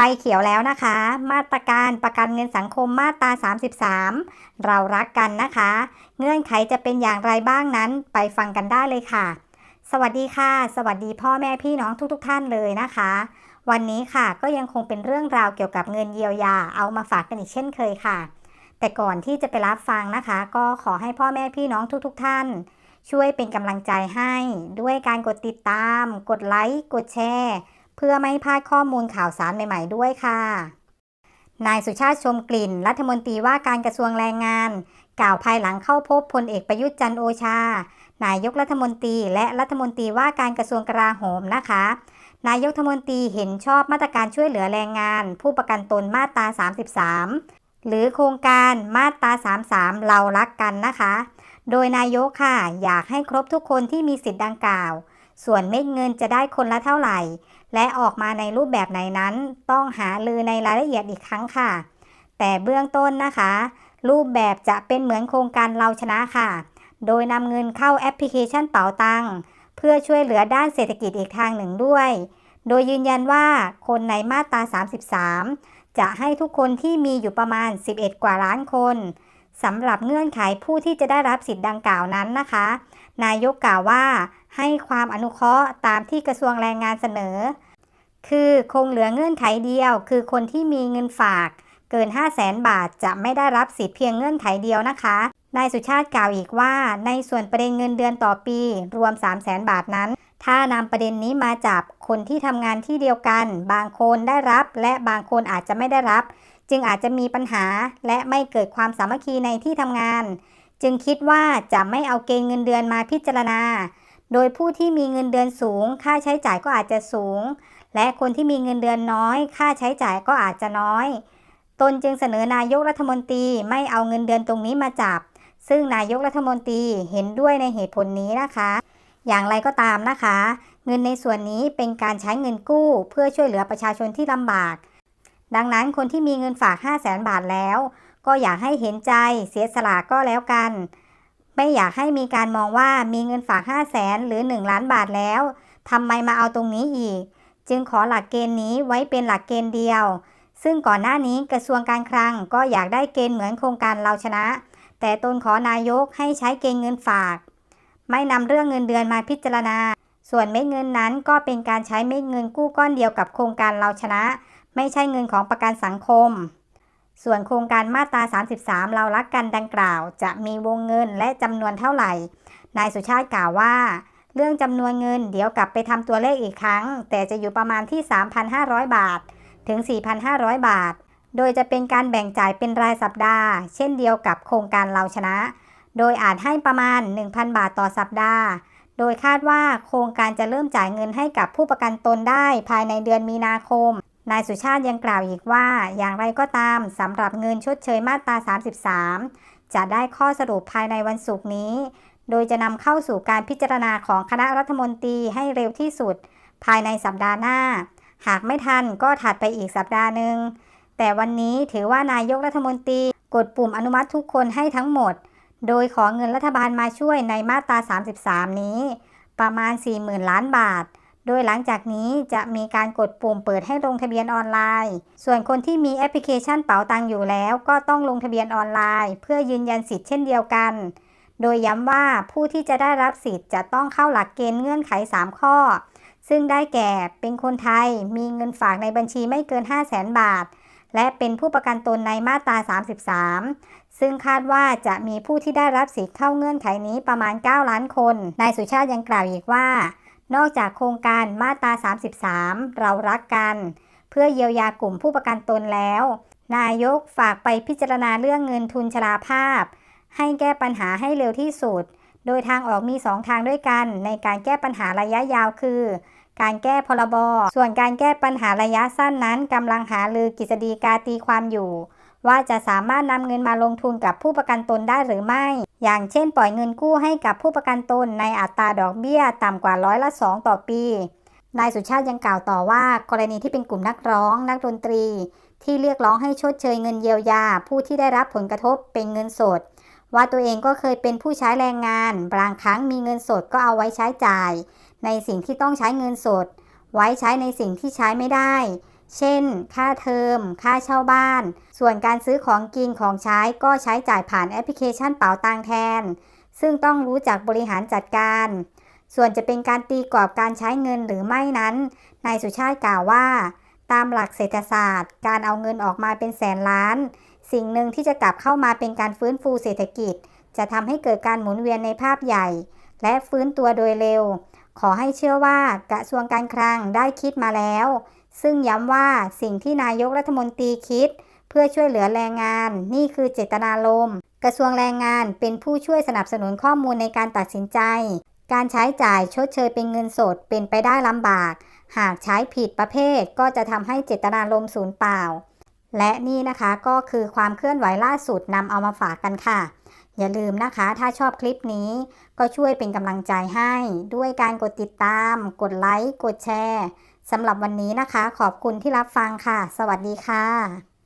ไฟเขียวแล้วนะคะ มาตรการประกันเงินสังคมมาตรา 33 เรารักกันนะคะ เงื่อนไขจะเป็นอย่างไรบ้างนั้นไปฟังกันได้เลยค่ะ สวัสดีค่ะ สวัสดีพ่อแม่พี่น้องทุกๆทท่านเลยนะคะ วันนี้ค่ะก็ยังคงเป็นเรื่องราวเกี่ยวกับเงินเยียวยาเอามาฝากกันอีกเช่นเคยค่ะ แต่ก่อนที่จะไปรับฟังนะคะ ก็ขอให้พ่อแม่พี่น้องทุกๆทท่าน ช่วยเป็นกำลังใจให้ ด้วยการกดติดตาม กดไลค์กดแชร์ เพื่อไม่พลาดข้อมูลข่าวสารใหม่ ๆ ด้วยค่ะ นายสุชาติชมกลิ่น รัฐมนตรีว่าการกระทรวงแรงงาน กล่าวภายหลังเข้าพบพลเอกประยุทธ์จันโอชา นายกรัฐมนตรีและรัฐมนตรีว่าการกระทรวงกลาโหมนะคะ นายกรัฐมนตรีเห็นชอบมาตรการช่วยเหลือแรงงาน ผู้ประกันตนมาตรา 33 หรือโครงการมาตรา 33 เรารักกันนะคะ โดยนายกค่ะอยากให้ครบทุกคนที่มีสิทธิ์ดังกล่าว ส่วนเม็ดเงินจะได้คนละเท่าไหร่ และออกมาในรูปแบบไหนนั้น ต้องหาลือในรายละเอียดอีกครั้งค่ะ แต่เบื้องต้นนะคะ รูปแบบจะเป็นเหมือนโครงการเราชนะค่ะ โดยนำเงินเข้าแอปพลิเคชันเป๋าตังเพื่อช่วยเหลือด้านเศรษฐกิจอีกทางหนึ่งด้วย โดยยืนยันว่าคนในมาตรา 33 จะให้ทุกคนที่มีอยู่ประมาณ 11 กว่าล้านคนสำหรับเงื่อนไขผู้ที่จะได้รับสิทธิ์ดังกล่าวนั้นนะคะ นายกกล่าวว่า ให้ความอนุเคราะห์ตามที่กระทรวงแรงงานเสนอ คือคงเหลือเงื่อนไขเดียว คือคนที่มีเงินฝากเกิน 5 0 0แสนบาทจะไม่ได้รับสิทธิ์เพียงเงื่อนไขเดียวนะคะ นายสุชาติกล่าวอีกว่า ในส่วนประเด็นเงินเดือนต่อปี รวม 3 0 0แสนบาทนั้น ถ้านำประเด็นนี้มาจับคนที่ทำงานที่เดียวกัน บางคนได้รับ และบางคนอาจจะไม่ได้รับ จึงอาจจะมีปัญหาและไม่เกิดความสามัคคีในที่ทำงาน จึงคิดว่าจะไม่เอาเกณฑ์เงินเดือนมาพิจารณา โดยผู้ที่มีเงินเดือนสูง ค่าใช้จ่ายก็อาจจะสูง และคนที่มีเงินเดือนน้อย ค่าใช้จ่ายก็อาจจะน้อย ตนจึงเสนอนายกรัฐมนตรีไม่เอาเงินเดือนตรงนี้มาจับ ซึ่งนายกรัฐมนตรีเห็นด้วยในเหตุผลนี้นะคะ อย่างไรก็ตามนะคะ เงินในส่วนนี้เป็นการใช้เงินกู้ เพื่อช่วยเหลือประชาชนที่ลำบาก ดังนั้นคนที่มีเงินฝาก 5 0 0แสนบาทแล้ว ก็อยากให้เห็นใจเสียสละก็แล้วกัน ไม่อยากให้มีการมองว่ามีเงินฝาก 5 0 0แสนหรือ 1 ล้านบาทแล้วทำไมมาเอาตรงนี้อีก จึงขอหลักเกณฑ์นี้ไว้เป็นหลักเกณฑ์เดียว ซึ่งก่อนหน้านี้กระทรวงการคลังก็อยากได้เกณฑ์เหมือนโครงการเราชนะ แต่ตนขอนายกให้ใช้เกณฑ์เงินฝาก ไม่นำเรื่องเงินเดือนมาพิจารณา ส่วนเม็ดเงินนั้นก็เป็นการใช้เม็ดเงินกู้ก้อนเดียวกับโครงการเราชนะ ไม่ใช่เงินของประกันสังคม ส่วนโครงการมาตรา 33 เรารักกันดังกล่าว จะมีวงเงินและจำนวนเท่าไหร่ นายสุชาติกล่าวว่า เรื่องจำนวนเงินเดี๋ยวกลับไปทำตัวเลขอีกครั้ง แต่จะอยู่ประมาณที่ 3,500 บาท ถึง 4,500 บาท โดยจะเป็นการแบ่งจ่ายเป็นรายสัปดาห์ เช่นเดียวกับโครงการเราชนะ โดยอาจให้ประมาณ 1,000 บาทต่อสัปดาห์ โดยคาดว่าโครงการจะเริ่มจ่ายเงินให้กับผู้ประกันตนได้ภายในเดือนมีนาคม นายสุชาติยังกล่าวอีกว่า อย่างไรก็ตามสำหรับเงินชดเชยมาตรา 33 จะได้ข้อสรุปภายในวันศุกร์นี้ โดยจะนำเข้าสู่การพิจารณาของคณะรัฐมนตรีให้เร็วที่สุด ภายในสัปดาห์หน้า หากไม่ทันก็ถัดไปอีกสัปดาห์หนึ่ง แต่วันนี้ถือว่านายกรัฐมนตรีกดปุ่มอนุมัติทุกคนให้ทั้งหมด โดยขอเงินรัฐบาลมาช่วยในมาตรา 33 นี้ ประมาณ 40,000 ล้านบาท โดยหลังจากนี้จะมีการกดปุ่มเปิดให้ลงทะเบียนออนไลน์ ส่วนคนที่มีแอปพลิเคชันเป๋าตังอยู่แล้ว ก็ต้องลงทะเบียนออนไลน์ เพื่อยืนยันสิทธิ์เช่นเดียวกัน โดยย้ำว่าผู้ที่จะได้รับสิทธิ์จะต้องเข้าหลักเกณฑ์เงื่อนไข 3 ข้อ ซึ่งได้แก่เป็นคนไทยมีเงินฝากในบัญชีไม่เกิน 5 0 0แสนบาท และเป็นผู้ประกันตนในมาตรา 33ซึ่งคาดว่าจะมีผู้ที่ได้รับสิทธิ์เข้าเงื่อนไขนี้ประมาณ 9 ล้านคน นายสุชาติยังกล่าวอีกว่า นอกจากโครงการมาตรา 33 เรารักกัน เพื่อเยียวยากลุ่มผู้ประกันตนแล้ว นายกฝากไปพิจารณาเรื่องเงินทุนชราภาพ ให้แก้ปัญหาให้เร็วที่สุด โดยทางออกมี 2 ทางด้วยกัน ในการแก้ปัญหาระยะยาวคือ การแก้พรบส่วนการแก้ปัญหาระยะสั้นนั้นกำลังหาลือกฤษฎีกาตีความอยู่ ว่าจะสามารถนำเงินมาลงทุนกับผู้ประกันตนได้หรือไม่ อย่างเช่นปล่อยเงินกู้ให้กับผู้ประกันตนในอัตราดอกเบี้ยต่ำกว่าร้อยละสองต่อปี นายสุชาติยังกล่าวต่อว่ากรณีที่เป็นกลุ่มนักร้อง นักดนตรี ที่เรียกร้องให้ชดเชยเงินเยียวยา ผู้ที่ได้รับผลกระทบเป็นเงินสด ว่าตัวเองก็เคยเป็นผู้ใช้แรงงาน บางครั้งมีเงินสดก็เอาไว้ใช้จ่าย ในสิ่งที่ต้องใช้เงินสด ไว้ใช้ในสิ่งที่ใช้ไม่ได้ เช่น ค่าเทอม ค่าเช่าบ้าน ส่วนการซื้อของกินของใช้ก็ใช้จ่ายผ่านแอปพลิเคชันเป๋าตังแทน ซึ่งต้องรู้จักบริหารจัดการ ส่วนจะเป็นการตีกรอบการใช้เงินหรือไม่นั้น นายสุชาติกล่าวว่า ตามหลักเศรษฐศาสตร์ การเอาเงินออกมาเป็นแสนล้าน สิ่งหนึ่งที่จะกลับเข้ามาเป็นการฟื้นฟูเศรษฐกิจ จะทำให้เกิดการหมุนเวียนในภาพใหญ่ และฟื้นตัวโดยเร็ว ขอให้เชื่อว่ากระทรวงการคลังได้คิดมาแล้ว ซึ่งย้ำว่าสิ่งที่นายกรัฐมนตรีคิด เพื่อช่วยเหลือแรงงาน นี่คือเจตนารมณ์กระทรวงแรงงานเป็นผู้ช่วยสนับสนุนข้อมูลในการตัดสินใจ การใช้จ่ายชดเชยเป็นเงินสดเป็นไปได้ลำบาก หากใช้ผิดประเภทก็จะทำให้เจตนารมณ์สูญเปล่า และนี่นะคะก็คือความเคลื่อนไหวล่าสุดนำเอามาฝากกันค่ะ อย่าลืมนะคะ ถ้าชอบคลิปนี้ก็ช่วยเป็นกำลังใจให้ ด้วยการกดติดตาม กดไลค์ กดแชร์ สำหรับวันนี้นะคะ ขอบคุณที่รับฟังค่ะ สวัสดีค่ะ